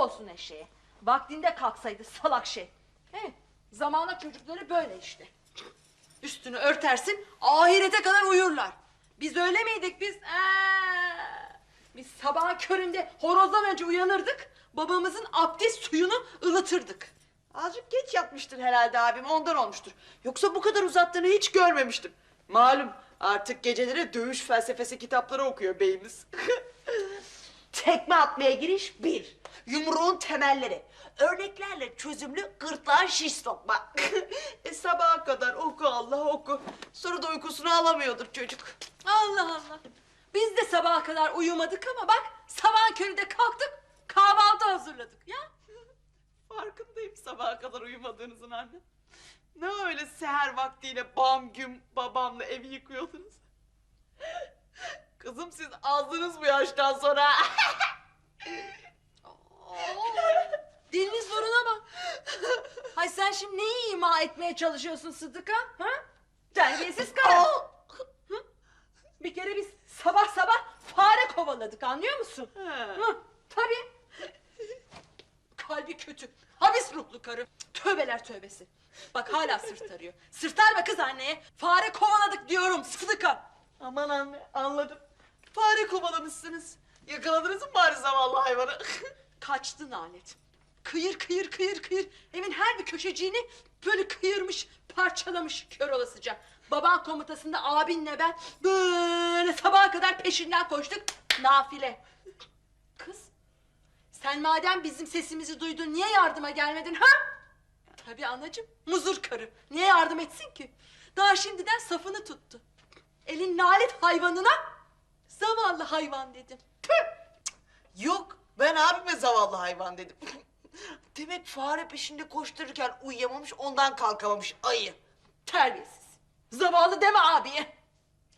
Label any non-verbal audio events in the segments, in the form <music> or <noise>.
olsun eşeğe. Vaktinde kalksaydı salak şey. He, zamana çocukları böyle işte. Üstünü örtersin ahirete kadar uyurlar. Biz öyle miydik biz? Ee, biz sabahın köründe horozdan önce uyanırdık. Babamızın abdest suyunu ılıtırdık. Azıcık geç yatmıştır herhalde abim ondan olmuştur. Yoksa bu kadar uzattığını hiç görmemiştim. Malum artık geceleri dövüş felsefesi kitapları okuyor beyimiz. <laughs> Tekme atmaya giriş bir. Yumruğun temelleri. Örneklerle çözümlü gırtlağa şiş sokma. <laughs> e, sabaha kadar oku Allah oku. Sonra da uykusunu alamıyordur çocuk. Allah Allah. Biz de sabaha kadar uyumadık ama bak sabahın köründe kalktık kahvaltı hazırladık ya. <laughs> Farkındayım sabaha kadar uyumadığınızın anne. Ne öyle seher vaktiyle bam güm babamla evi yıkıyordunuz. Kızım siz azdınız bu yaştan sonra. <laughs> Diliniz buruna bak. Hay sen şimdi neyi ima etmeye çalışıyorsun Sıdıka? Ha? Terbiyesiz karı. Hı? Bir kere biz sabah sabah fare kovaladık anlıyor musun? Hı, tabii. Kalbi kötü. Habis ruhlu karı. Tövbeler tövbesi. Bak hala sırt arıyor. Sırtarma kız anneye. Fare kovaladık diyorum Sıdıka. Aman anne anladım. Kovalamışsınız. Yakaladınız mı bari zavallı hayvanı? <laughs> Kaçtı nalet. Kıyır kıyır kıyır kıyır. Evin her bir köşeciğini böyle kıyırmış, parçalamış kör olasıca. Baban komutasında abinle ben böyle sabaha kadar peşinden koştuk. Nafile. Kız, sen madem bizim sesimizi duydun niye yardıma gelmedin ha? Tabii anacığım, muzur karı. Niye yardım etsin ki? Daha şimdiden safını tuttu. Elin nalet hayvanına zavallı hayvan dedim. Tüh! Yok ben abime zavallı hayvan dedim. <laughs> Demek fare peşinde koştururken uyuyamamış ondan kalkamamış ayı. Terbiyesiz. Zavallı deme abiye.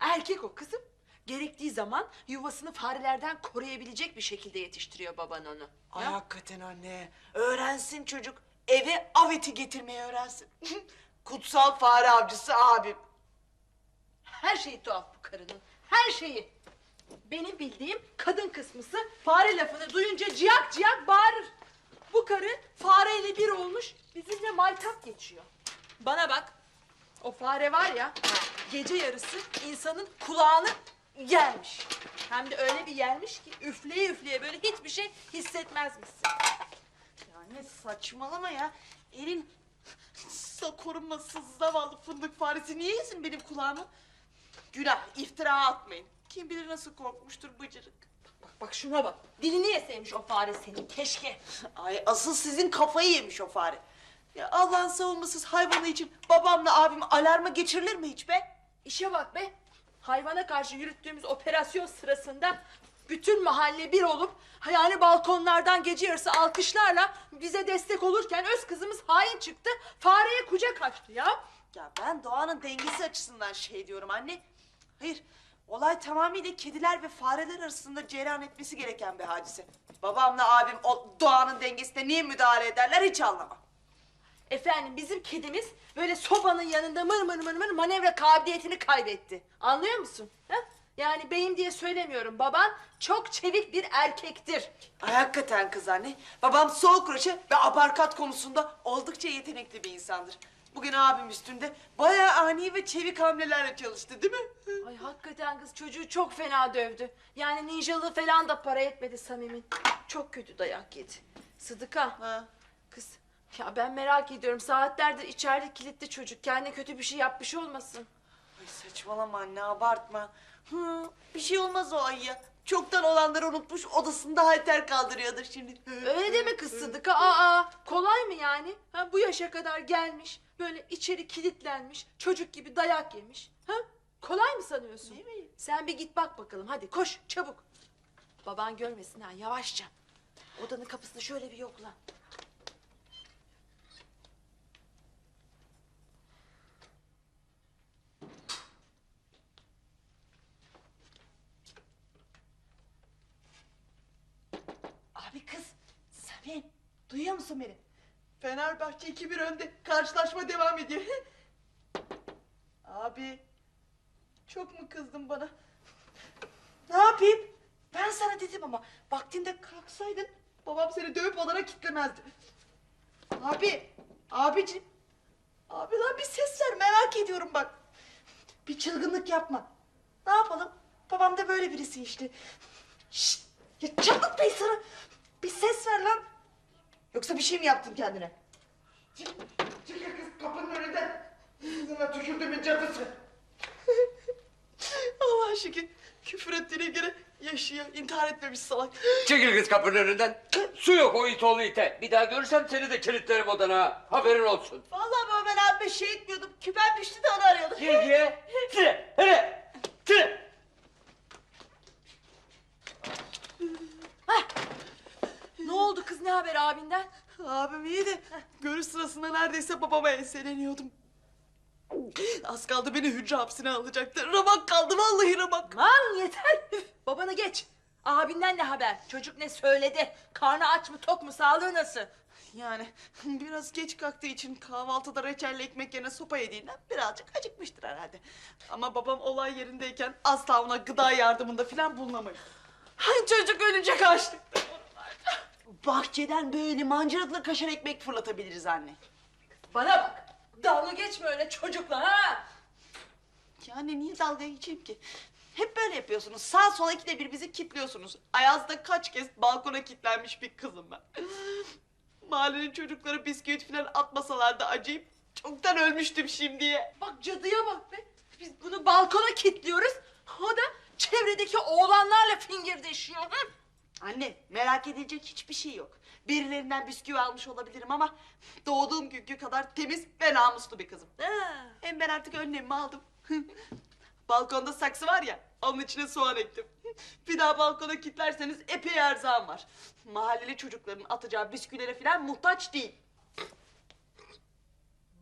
Erkek o kızım. Gerektiği zaman yuvasını farelerden koruyabilecek bir şekilde yetiştiriyor baban onu. Ay Ya? hakikaten anne. Öğrensin çocuk. Eve av eti getirmeyi öğrensin. <laughs> Kutsal fare avcısı abim. Her şeyi tuhaf bu karının. Her şeyi. Benim bildiğim kadın kısmısı fare lafını duyunca ciyak ciyak bağırır. Bu karı fareyle bir olmuş bizimle maytap geçiyor. Bana bak. O fare var ya gece yarısı insanın kulağını yermiş. Hem de öyle bir yermiş ki üfleye üfleye böyle hiçbir şey hissetmezmişsin. Ya ne saçmalama ya. Elin sa korunmasız zavallı fındık faresi niye yesin benim kulağımı? Günah iftira atmayın. Kim bilir nasıl korkmuştur bıcırık. Bak bak şuna bak. Dilini yeseymiş o fare senin keşke. Ay asıl sizin kafayı yemiş o fare. Ya Allah'ın savunmasız hayvanı için babamla abim alarma geçirilir mi hiç be? İşe bak be. Hayvana karşı yürüttüğümüz operasyon sırasında bütün mahalle bir olup yani balkonlardan gece yarısı alkışlarla bize destek olurken öz kızımız hain çıktı. Fareye kucak açtı ya. Ya ben doğanın dengesi açısından şey diyorum anne. Hayır, olay tamamıyla kediler ve fareler arasında cereyan etmesi gereken bir hadise. Babamla abim o doğanın dengesine niye müdahale ederler hiç anlamam. Efendim bizim kedimiz böyle sobanın yanında mır mır mır mır manevra kabiliyetini kaybetti. Anlıyor musun? Ha? Yani beyim diye söylemiyorum. Baban çok çevik bir erkektir. Ay hakikaten kız anne. Babam soğuk kroşe ve aparkat konusunda oldukça yetenekli bir insandır. Bugün abim üstünde bayağı ani ve çevik hamlelerle çalıştı değil mi? Ay hakikaten kız çocuğu çok fena dövdü. Yani ninjalığı falan da para etmedi Samim'in. Çok kötü dayak yedi. Sıdıka. Ha. Kız ya ben merak ediyorum saatlerdir içeride kilitli çocuk. Kendine kötü bir şey yapmış olmasın. Ay saçmalama anne abartma. Hı, bir şey olmaz o ayıya. Çoktan olanları unutmuş odasında halter kaldırıyordur şimdi. Öyle deme kız Sıdıka. <laughs> Aa kolay mı yani? Ha, bu yaşa kadar gelmiş böyle içeri kilitlenmiş çocuk gibi dayak yemiş. Ha? Kolay mı sanıyorsun? Değil mi? Sen bir git bak bakalım hadi koş çabuk. Baban görmesin ha yavaşça. Odanın kapısını şöyle bir yokla. Abi kız, Samim duyuyor musun beni? Fenerbahçe 2-1 önde. Karşılaşma devam ediyor. <laughs> Abi, çok mu kızdın bana? Ne yapayım? Ben sana dedim ama vaktinde kalksaydın babam seni dövüp odana kitlemezdi. Abi, abicim. Abi lan bir ses ver merak ediyorum bak. Bir çılgınlık yapma. Ne yapalım? Babam da böyle birisi işte. Şşt! Ya çabuk bey sana. Bir ses ver lan. Yoksa bir şey mi yaptın kendine? Çık, çık kız kapının önünden. Sana tükürdüğümün cadısı. <laughs> Allah'a şükür. Küfür ettiğine göre yaşıyor. intihar etmemiş salak. Çekil kız kapının önünden. Su yok o it oğlu ite. Bir daha görürsem seni de kilitlerim odana. ha. Haberin olsun. Vallahi baba ben abime şey etmiyordum. Küpem düştü de onu arıyordum. Gel gel. Tire. Hele. Tire. Oldu kız ne haber abinden? Abim iyi de görüş sırasında neredeyse babama enseleniyordum. Az kaldı beni hücre hapsine alacaktı. Ramak kaldı vallahi ramak. Aman yeter. Babanı geç. Abinden ne haber? Çocuk ne söyledi? Karnı aç mı tok mu sağlığı nasıl? Yani biraz geç kalktığı için kahvaltıda reçelli ekmek yerine sopa yediğinden birazcık acıkmıştır herhalde. Ama babam olay yerindeyken asla ona gıda yardımında falan bulunamayız. Çocuk ölecek açlıktan. Bahçeden böyle mancınıklı kaşar ekmek fırlatabiliriz anne. Bana bak. Dalga geçme öyle çocukla ha. Yani niye dalga geçeyim ki? Hep böyle yapıyorsunuz. Sağ sola ikide bir bizi kitliyorsunuz. Ayaz'da kaç kez balkona kilitlenmiş bir kızım ben. Mahallenin çocukları bisküvit falan atmasalar da acıyıp çoktan ölmüştüm şimdiye. Bak cadıya bak be. Biz bunu balkona kilitliyoruz. O da çevredeki oğlanlarla fingirdeşiyor. Hı? Anne merak edilecek hiçbir şey yok. Birilerinden bisküvi almış olabilirim ama doğduğum günkü kadar temiz ve namuslu bir kızım. Ha. Hem ben artık önlemimi aldım. <laughs> Balkonda saksı var ya, onun içine soğan ektim. Bir daha balkona kilitlerseniz epey erzağım var. Mahalleli çocukların atacağı bisküvilere falan muhtaç değil.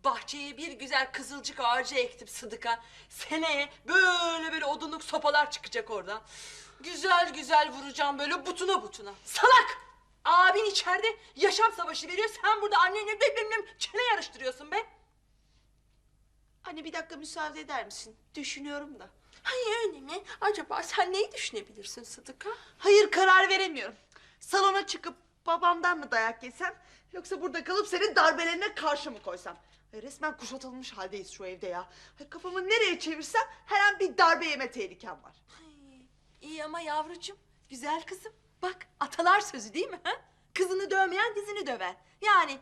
Bahçeye bir güzel kızılcık ağacı ektim Sıdık'a. Seneye böyle böyle odunluk sopalar çıkacak oradan. Güzel güzel vuracağım böyle butuna butuna. Salak! Abin içeride yaşam savaşı veriyor. Sen burada annenle bim bim çene yarıştırıyorsun be. Anne bir dakika müsaade eder misin? Düşünüyorum da. Ay öyle mi? Acaba sen neyi düşünebilirsin Sıdık'a? Hayır karar veremiyorum. Salona çıkıp babamdan mı dayak yesem yoksa burada kalıp senin darbelerine karşı mı koysam? Ay, resmen kuşatılmış haldeyiz şu evde ya. Ay, kafamı nereye çevirsem her an bir darbe yeme tehlikem var. Ay, İyi ama yavrucuğum, güzel kızım. Bak atalar sözü değil mi? Ha? Kızını dövmeyen dizini döver. Yani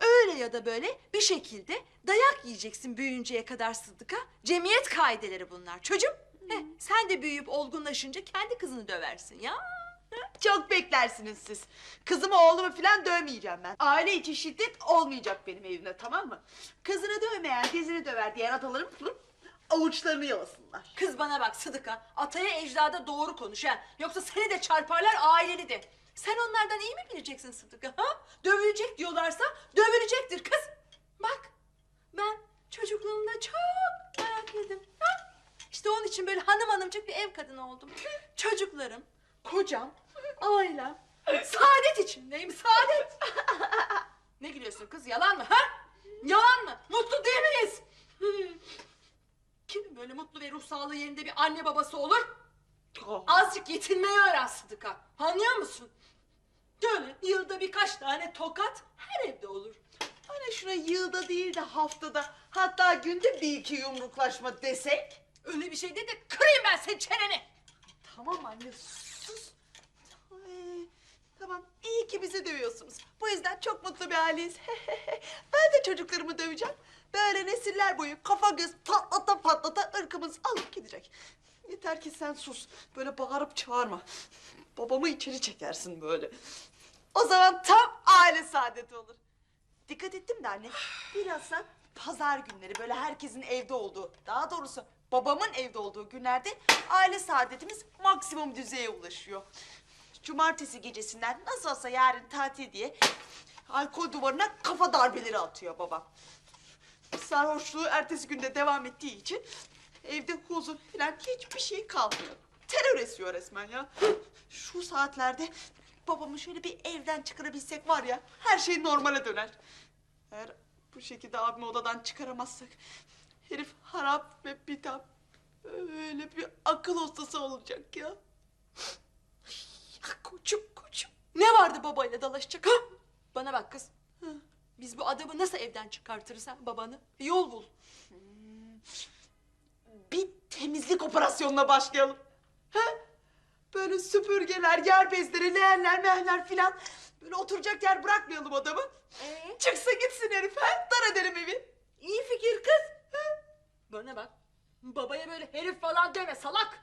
öyle ya da böyle bir şekilde dayak yiyeceksin büyüyünceye kadar Sıdık'a. Cemiyet kaideleri bunlar çocuğum. Heh, sen de büyüyüp olgunlaşınca kendi kızını döversin ya. Çok beklersiniz siz. Kızımı oğlumu falan dövmeyeceğim ben. Aile içi şiddet olmayacak benim evimde tamam mı? Kızını dövmeyen dizini döver diyen atalarım avuçlarını yalasınlar. Kız bana bak Sıdık'a. Ataya ecdada doğru konuş ha. Yoksa seni de çarparlar aileni de. Sen onlardan iyi mi bileceksin Sıdık'a ha? Dövülecek diyorlarsa dövülecektir kız. Bak ben çocukluğumda çok merak ettim. Ha? İşte onun için böyle hanım hanımcık bir ev kadını oldum. Çocuklarım, kocam, ailem, saadet içindeyim saadet. ne gülüyorsun kız yalan mı ha? Yalan mı? Mutlu değil miyiz? Kim böyle mutlu ve ruh sağlığı yerinde bir anne babası olur? Azıcık yetinmeyi öğren Sıdık'a. Anlıyor musun? Böyle yılda birkaç tane tokat her evde olur. Hani şuna yılda değil de haftada hatta günde bir iki yumruklaşma desek? Öyle bir şey de de kırayım ben senin çeneni. Tamam anne sus. Ay, tamam iyi ki bizi dövüyorsunuz. Bu yüzden çok mutlu bir aileyiz. <laughs> ben de çocuklarımı döveceğim. Böyle nesiller boyu kafa göz patlata patlata ırkımız alıp gidecek. Yeter ki sen sus. Böyle bağırıp çağırma. Babamı içeri çekersin böyle. O zaman tam aile saadeti olur. Dikkat ettim de anne. Bilhassa pazar günleri böyle herkesin evde olduğu, daha doğrusu babamın evde olduğu günlerde aile saadetimiz maksimum düzeye ulaşıyor. Cumartesi gecesinden nasıl olsa yarın tatil diye alkol duvarına kafa darbeleri atıyor babam. Sarhoşluğu ertesi günde devam ettiği için evde huzur falan hiçbir şey kalmıyor. Terör esiyor resmen ya. Şu saatlerde babamı şöyle bir evden çıkarabilsek var ya her şey normale döner. Eğer bu şekilde abimi odadan çıkaramazsak herif harap ve bitap öyle bir akıl hastası olacak ya. Ya koçum koçum. Ne vardı babayla dalaşacak ha? Bana bak kız. Ha, Biz bu adamı nasıl evden çıkartırız ha babanı? Bir yol bul. Bir temizlik operasyonuna başlayalım. He? Böyle süpürgeler, yer bezleri, leğenler, mehler filan. Böyle oturacak yer bırakmayalım adamı. Ee? Çıksın gitsin herif he. Dar edelim evi. İyi fikir kız. Bana bak. Babaya böyle herif falan deme salak.